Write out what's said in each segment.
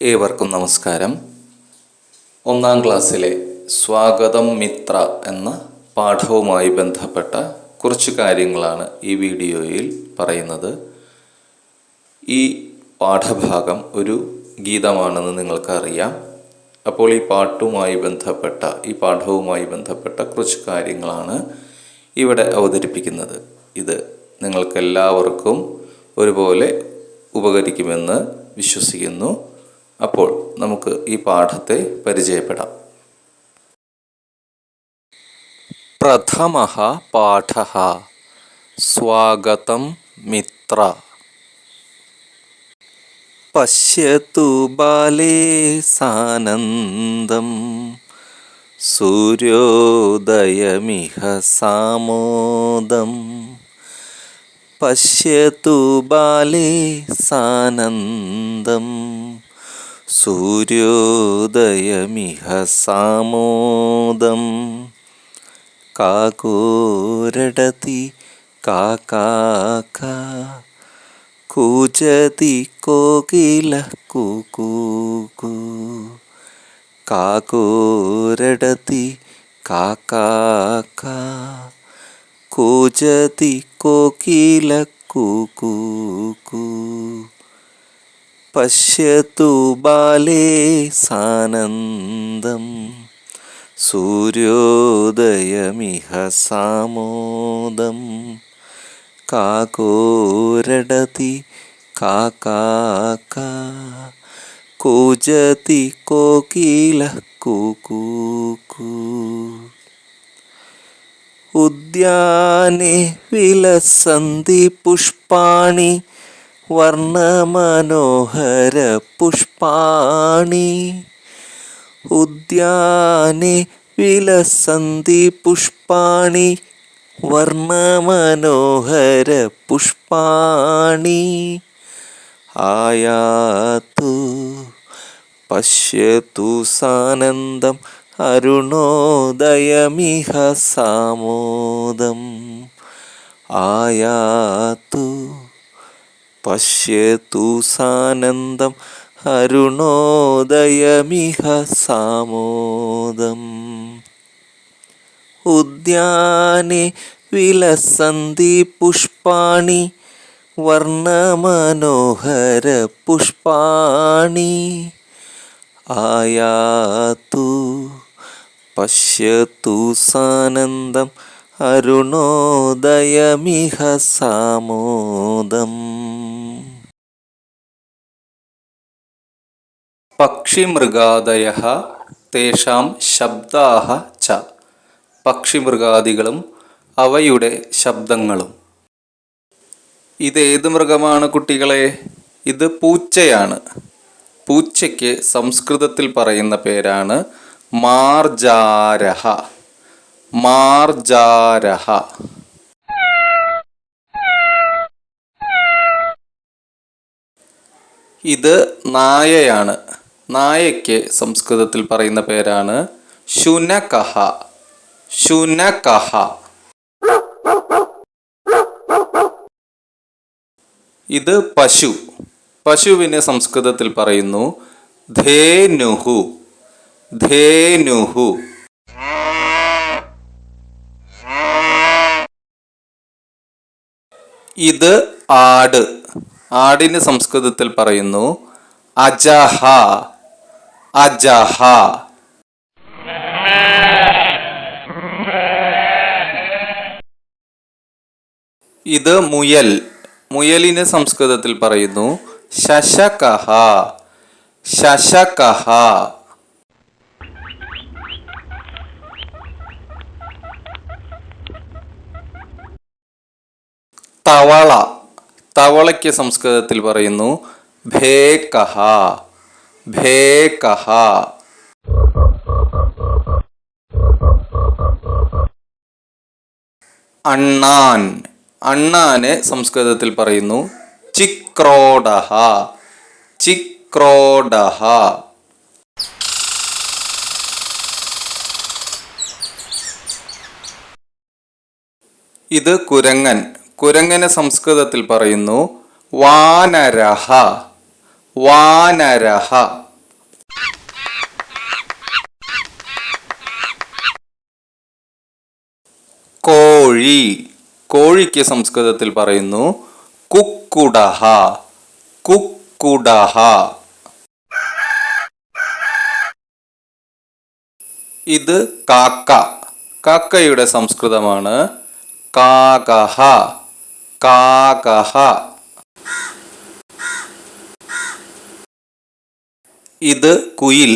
ഏവർക്കും നമസ്കാരം. ഒന്നാം ക്ലാസ്സിലെ സ്വാഗതം മിത്ര എന്ന പാഠവുമായി ബന്ധപ്പെട്ട കുറച്ച് കാര്യങ്ങളാണ് ഈ വീഡിയോയിൽ പറയുന്നത്. ഈ പാഠഭാഗം ഒരു ഗീതമാണെന്ന് നിങ്ങൾക്കറിയാം. അപ്പോൾ ഈ പാട്ടുമായി ബന്ധപ്പെട്ട ഈ പാഠവുമായി ബന്ധപ്പെട്ട കുറച്ച് കാര്യങ്ങളാണ് ഇവിടെ അവതരിപ്പിക്കുന്നത്. ഇത് നിങ്ങൾക്കെല്ലാവർക്കും ഒരുപോലെ ഉപകരിക്കുമെന്ന് വിശ്വസിക്കുന്നു. അപ്പോൾ നമുക്ക് ഈ പാഠത്തെ പരിചയപ്പെടാം. പ്രഥമ പാഠ സ്വാഗതം മിത്ര. പശ്യത്തു ബാലേ സാനന്ദം സൂര്യോദയമിഹ സാമോദം. പശ്യത്തു ബാലേ സാനന്ദം സൂര്യോദയമിഹ സാമോദം. കാകൂരടതി കാക്കാക കൂജതി കോകില കൂക്കൂ. കാകൂരടതി കാക്ക കൂജതി കോകില കൂക്കൂ. പശ്യതു ബാലേ സാനന്ദം. സൂര്യോദയമിഹ സാമോദം. കാകോരടതി കാക്കാക കൂജതി കോകില കൂക്കൂക്കൂ ഉദ്യാനെ വിലസന്തി പുഷ്പാണി വർണമനോഹര പുഷ്പാണി. ഉദ്യാനെ വിലസന്തി പുഷ്പാണി. വർണമനോഹര പുഷ്പാണി. ആയാത്തു പശ്യത്തു സാനന്ദം അരുണോദയമിഹ സാമോദം. ആയാതു പശ്യതു സാനന്ദം അരുണോദയമിഹ സാമോദം. ഉദ്യാനെ വിലസന്തി പുഷ്പാണി വർണമനോഹര പുഷ്പാണി. ആയാതു പശ്യതു സാനന്ദം അരുണോദയമിഹ സാമോദം. പക്ഷിമൃഗാദയ തേഷാം ശബ്ദാഹ ച. പക്ഷിമൃഗാദികളും അവയുടെ ശബ്ദങ്ങളും. ഇതേത് മൃഗമാണ് കുട്ടികളെ? ഇത് പൂച്ചയാണ്. പൂച്ചയ്ക്ക് സംസ്കൃതത്തിൽ പറയുന്ന പേരാണ് മാർജാരഹ. മാർജാരഹ. ഇത് നായയാണ്. നായയ്ക്ക് സംസ്കൃതത്തിൽ പറയുന്ന പേരാണ് ശുനകഹ. ശുനകഹ. ഇത് പശു. പശുവിനെ സംസ്കൃതത്തിൽ പറയുന്നു ധേനുഹു. ധേനുഹു. ഇത് ആട്. ആടിന് സംസ്കൃതത്തിൽ പറയുന്നു അജഹ. അജഹ. ഇത് മുയൽ. മുയലിനെ സംസ്കൃതത്തിൽ പറയുന്നു ശശകഹ. ശശകഹ. തവള. തവളയ്ക്ക് സംസ്കൃതത്തിൽ പറയുന്നു ഭേകഹ. ഭേകഹ. അണ്ണാൻ. അണ്ണാനെ സംസ്കൃതത്തിൽ പറയുന്നു ചിക്രോഡഹ ചിക്രോഡഹ ഇത് കുരങ്ങൻ. കുരങ്ങനെ സംസ്കൃതത്തിൽ പറയുന്നു വാനരഹ. വാനരഹ. കോഴി. കോഴിക്ക് സംസ്കൃതത്തിൽ പറയുന്നു കുക്കുടഹ. കുക്കുടഹ. ഇത് കാക്ക. കാക്കയുടെ സംസ്കൃതമാണ് കാകഹ. കാകഹ. ഇത് കുയിൽ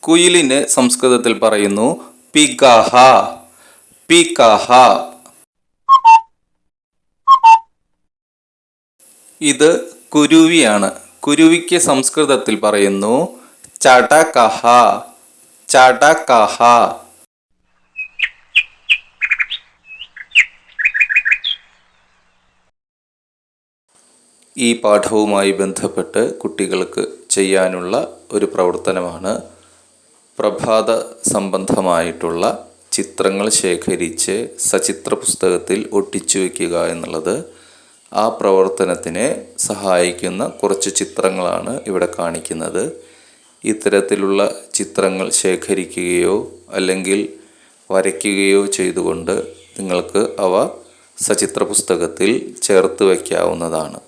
കുയിലിന് സംസ്കൃതത്തിൽ പറയുന്നു പികഹ പികഹ ഇത് കുരുവിയാണ്. കുരുവിക്ക് സംസ്കൃതത്തിൽ പറയുന്നു ചടകഹ ചടകഹ. ഈ പാഠവുമായി ബന്ധപ്പെട്ട് കുട്ടികൾക്ക് ചെയ്യാനുള്ള ഒരു പ്രവർത്തനമാണ് പ്രഭാത സംബന്ധമായിട്ടുള്ള ചിത്രങ്ങൾ ശേഖരിച്ച് സചിത്ര പുസ്തകത്തിൽ ഒട്ടിച്ചു വയ്ക്കുക എന്നുള്ളത് ആ പ്രവർത്തനത്തിനെ സഹായിക്കുന്ന കുറച്ച് ചിത്രങ്ങളാണ് ഇവിടെ കാണിക്കുന്നത്. ഇത്തരത്തിലുള്ള ചിത്രങ്ങൾ ശേഖരിക്കുകയോ അല്ലെങ്കിൽ വരയ്ക്കുകയോ ചെയ്തുകൊണ്ട് നിങ്ങൾക്ക് അവ സചിത്ര പുസ്തകത്തിൽ ചേർത്ത് വയ്ക്കാവുന്നതാണ്.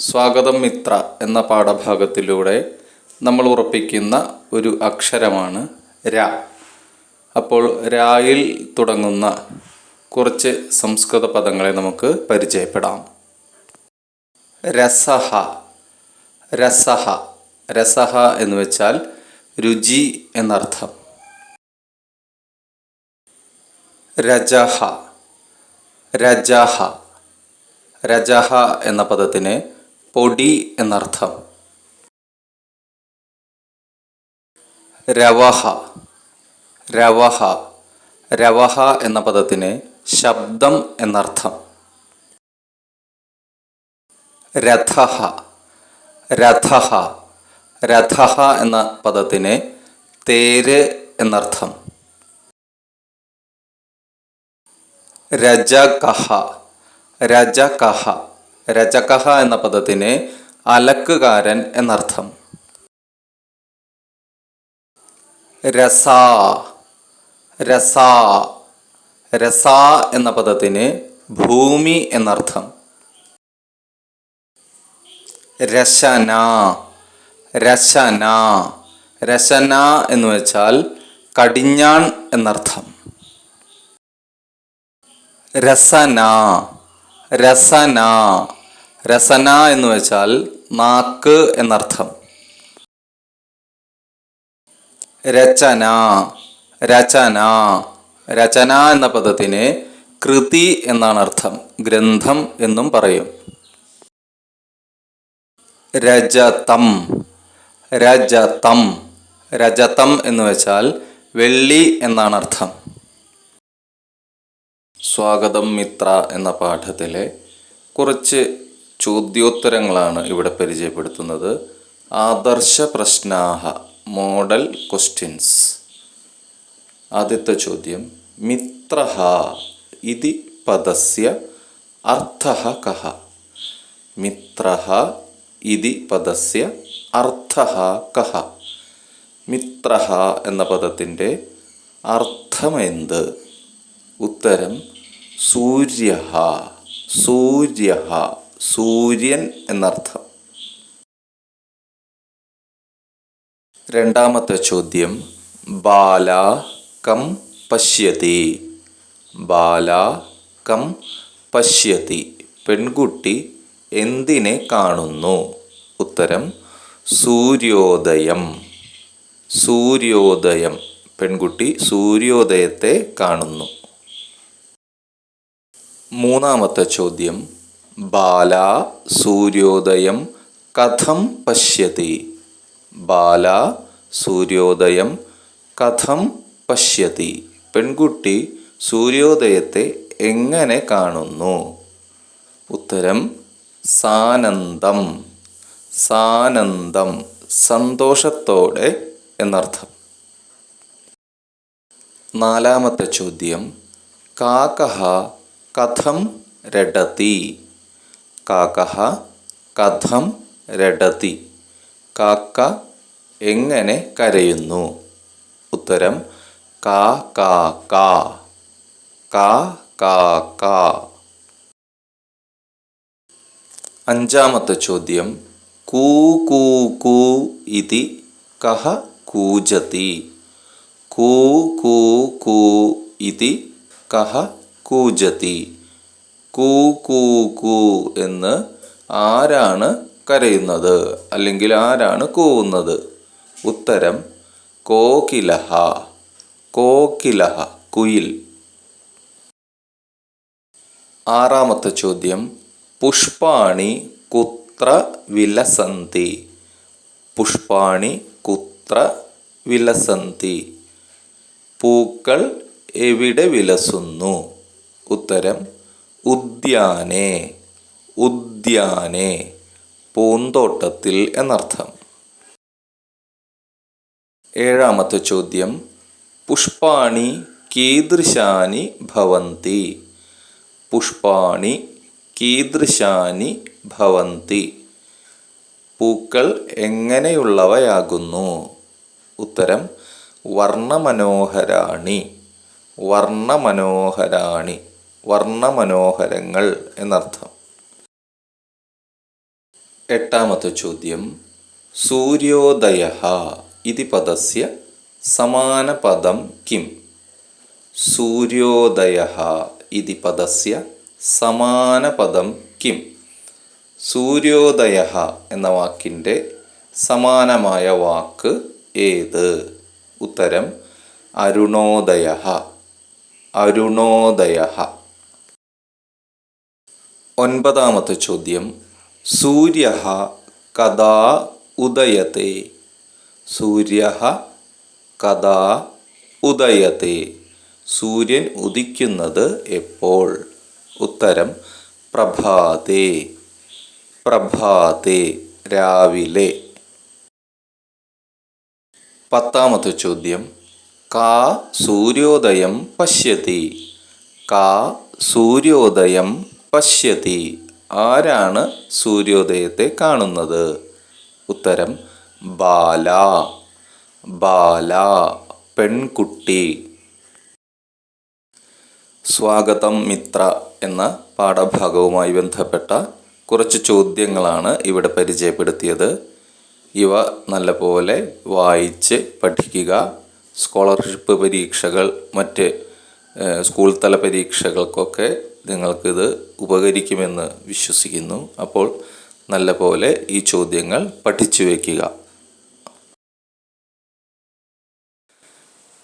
സ്വാഗതം മിത്ര എന്ന പാഠഭാഗത്തിലൂടെ നമ്മൾ ഉറപ്പിക്കുന്ന ഒരു അക്ഷരമാണ് ര. അപ്പോൾ രായിൽ തുടങ്ങുന്ന കുറച്ച് സംസ്കൃത പദങ്ങളെ നമുക്ക് പരിചയപ്പെടാം. രസഹ. രസഹ. രസഹ എന്ന് വെച്ചാൽ രുചി എന്നർത്ഥം. രജഹ. രജഹ. രജഹ എന്ന പദത്തിന് പൊടി എന്നർത്ഥം. രവഹ. രവഹ. രവഹ എന്ന പദത്തിന് ശബ്ദം എന്നർത്ഥം. രഥഹ. രഥഹ. രഥഹ എന്ന പദത്തിന് തേര് എന്നർത്ഥം. രജകഹ. രജകഹ. രജകഹ എന്ന പദത്തിന് അലക്കുകാരൻ എന്നർത്ഥം. രസ രസ രസ എന്ന പദത്തിന് ഭൂമി എന്നർത്ഥം. രശന രശന രശന എന്ന് വെച്ചാൽ കടിഞ്ഞാൺ എന്നർത്ഥം. രസന രസന രസന എന്ന് വെച്ചാൽ നാക്ക് എന്നർത്ഥം. രചന രചന രചന എന്ന പദത്തിന് കൃതി എന്നാണ് അർത്ഥം. ഗ്രന്ഥം എന്നും പറയും. രജതം രജതം രജതം എന്ന് വെച്ചാൽ വെള്ളി എന്നാണ് അർത്ഥം. സ്വാഗതം മിത്ര എന്ന പാഠത്തിലെ കുറച്ച് ചോദ്യോത്തരങ്ങളാണ് ഇവിടെ പരിചയപ്പെടുത്തുന്നത്. ആദർശ പ്രശ്നാഹ മോഡൽ ക്വസ്റ്റ്യൻസ്. ആദ്യത്തെ ചോദ്യം മിത്ര ഇതി പദസ്യ അർത്ഥ കഹ. മിത്ര ഇതി പദസ്യ അർത്ഥ കഹ. മിത്ര എന്ന പദത്തിന്റെ അർത്ഥമെന്ത്? ഉത്തരം സൂര്യ സൂര്യ സൂര്യൻ എന്നർത്ഥം. രണ്ടാമത്തെ ചോദ്യം ബാല കം പശ്യതി. ബാല കം പശ്യതി പെൺകുട്ടി എന്തിനെ കാണുന്നു? ഉത്തരം സൂര്യോദയം. സൂര്യോദയം പെൺകുട്ടി സൂര്യോദയത്തെ കാണുന്നു. മൂന്നാമത്തെ ചോദ്യം ബാല സൂര്യോദയം കഥം പശ്യതി. ബാല സൂര്യോദയം കഥം പശ്യതി. പെൺകുട്ടി സൂര്യോദയത്തെ എങ്ങനെ കാണുന്നു? ഉത്തരം സാനന്ദം. സാനന്ദം സന്തോഷത്തോടെ എന്നർത്ഥം. നാലാമത്തെ ചോദ്യം കാക്കഹ കഥം രടതി കാക്കഹ കഥം രടതി. കാക്ക എങ്ങനെ കരയുന്നു? ഉത്തരം കാ കാ കാ. കാ കാ കാ. അഞ്ചാമത്തെ ചോദ്യം കൂ കൂ കൂ ഇതി കഹ കൂജതി. കൂ കൂ കൂ ഇതി കഹ കൂജതി. കൂ കൂ കൂ എന്ന് ആരാണ് കരയുന്നത്? അല്ലെങ്കിൽ ആരാണ് കൂവുന്നത്? ഉത്തരം കോകിലഹ കോകിലഹ കുയിൽ. ആറാമത്തെ ചോദ്യം പുഷ്പാണി കുത്ര വിലസന്തി. പുഷ്പാണി കുത്ര വിലസന്തി. പൂക്കൾ എവിടെ വിലസുന്നു? ഉത്തരം ഉദ്യാനെ ഉദ്യാനെ പൂന്തോട്ടത്തിൽ എന്നർത്ഥം. ഏഴാമത്തെ ചോദ്യം പുഷ്പാണി കീദൃശാനി ഭവന്തി. പുഷ്പാണി കീദൃശാനി ഭവന്തി. പൂക്കൾ എങ്ങനെയുള്ളവയാകുന്നു? ഉത്തരം വർണമനോഹരാണി. വർണമനോഹരാണി. വർണമനോഹരങ്ങൾ എന്നർത്ഥം. എട്ടാമത്തെ ചോദ്യം സൂര്യോദയ ഇതി പദസ്യ സമാനപദം കിം? സൂര്യോദയ ഇതി പദസ്യ സമാനപദം കിം? സൂര്യോദയ എന്ന വാക്കിന്റെ സമാനമായ വാക്ക് ഏത്? ഉത്തരം അരുണോദയ അരുണോദയ ഒൻപതാമത്തെ ചോദ്യം. സൂര്യ കഥാ ഉദയത്തെ. സൂര്യ കഥാ ഉദയത്തെ. സൂര്യൻ ഉദിക്കുന്നത് എപ്പോൾ? ഉത്തരം പ്രഭാതേ. പ്രഭാതേ രാവിലെ. പത്താമത്തെ ചോദ്യം. കാ സൂര്യോദയം പശ്യതി. കാ സൂര്യോദയം പശ്യതി. ആരാണ് സൂര്യോദയത്തെ കാണുന്നത്? ഉത്തരം ബാല. ബാല പെൺകുട്ടി. സ്വാഗതം മിത്ര എന്ന പാഠഭാഗവുമായി ബന്ധപ്പെട്ട കുറച്ച് ചോദ്യങ്ങളാണ് ഇവിടെ പരിചയപ്പെടുത്തിയത്. ഇവ നല്ലപോലെ വായിച്ച് പഠിക്കുക. സ്കോളർഷിപ്പ് പരീക്ഷകൾ മറ്റ് സ്കൂൾ തല പരീക്ഷകൾക്കൊക്കെ നിങ്ങൾക്കിത് ഉപകരിക്കുമെന്ന് വിശ്വസിക്കുന്നു. അപ്പോൾ നല്ല പോലെ ഈ ചോദ്യങ്ങൾ പഠിച്ചു വയ്ക്കുക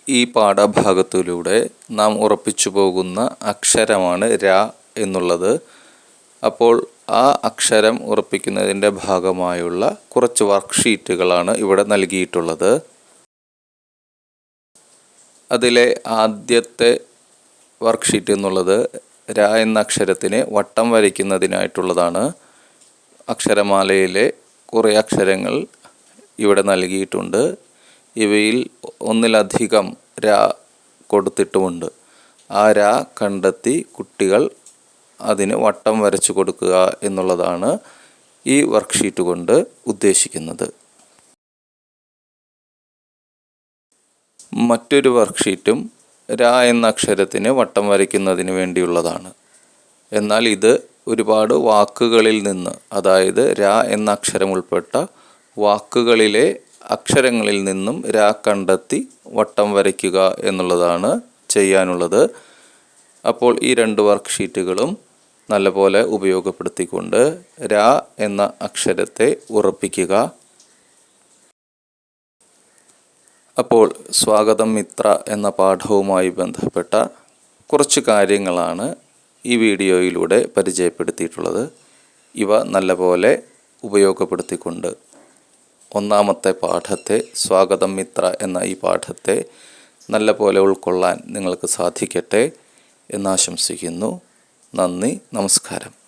ഈ പാഠഭാഗത്തിലൂടെ നാം ഉറപ്പിച്ചു പോകുന്ന അക്ഷരമാണ് ര എന്നുള്ളത്. അപ്പോൾ ആ അക്ഷരം ഉറപ്പിക്കുന്നതിന്റെ ഭാഗമായുള്ള കുറച്ച് വർക്ക്ഷീറ്റുകളാണ് ഇവിടെ നൽകിയിട്ടുള്ളത്. അതിലെ ആദ്യത്തെ വർക്ക്ഷീറ്റ് എന്നുള്ളത് ര എന്ന അക്ഷരത്തിന് വട്ടം വരയ്ക്കുന്നതിനായിട്ടുള്ളതാണ്. അക്ഷരമാലയിലെ കുറേ അക്ഷരങ്ങൾ ഇവിടെ നൽകിയിട്ടുണ്ട്. ഇവയിൽ ഒന്നിലധികം ര കൊടുത്തിട്ടുമുണ്ട്. ആ ര കണ്ടെത്തി കുട്ടികൾ അതിന് വട്ടം വരച്ചു കൊടുക്കുക എന്നുള്ളതാണ് ഈ വർക്ക്ഷീറ്റ് കൊണ്ട് ഉദ്ദേശിക്കുന്നത്. മറ്റൊരു വർക്ക്ഷീറ്റും ര എന്ന അക്ഷരത്തിന് വട്ടം വരയ്ക്കുന്നതിന് വേണ്ടിയുള്ളതാണ്. എന്നാൽ ഇത് ഒരുപാട് വാക്കുകളിൽ നിന്ന് അതായത് ര എന്ന അക്ഷരം ഉൾപ്പെട്ട വാക്കുകളിലെ അക്ഷരങ്ങളിൽ നിന്നും ര കണ്ടെത്തി വട്ടം വരയ്ക്കുക എന്നുള്ളതാണ് ചെയ്യാനുള്ളത്. അപ്പോൾ ഈ രണ്ട് വർക്ക്ഷീറ്റുകളും നല്ലപോലെ ഉപയോഗപ്പെടുത്തിക്കൊണ്ട് ര എന്ന അക്ഷരത്തെ ഉറപ്പിക്കുക. അപ്പോൾ സ്വാഗതം മിത്ര എന്ന പാഠവുമായി ബന്ധപ്പെട്ട കുറച്ച് കാര്യങ്ങളാണ് ഈ വീഡിയോയിലൂടെ പരിചയപ്പെടുത്തിയിട്ടുള്ളത്. ഇവ നല്ലപോലെ ഉപയോഗപ്പെടുത്തിക്കൊണ്ട് ഒന്നാമത്തെ പാഠത്തെ സ്വാഗതം മിത്ര എന്ന ഈ പാഠത്തെ നല്ലപോലെ ഉൾക്കൊള്ളാൻ നിങ്ങൾക്ക് സാധിക്കട്ടെ എന്നാശംസിക്കുന്നു നന്ദി നമസ്കാരം.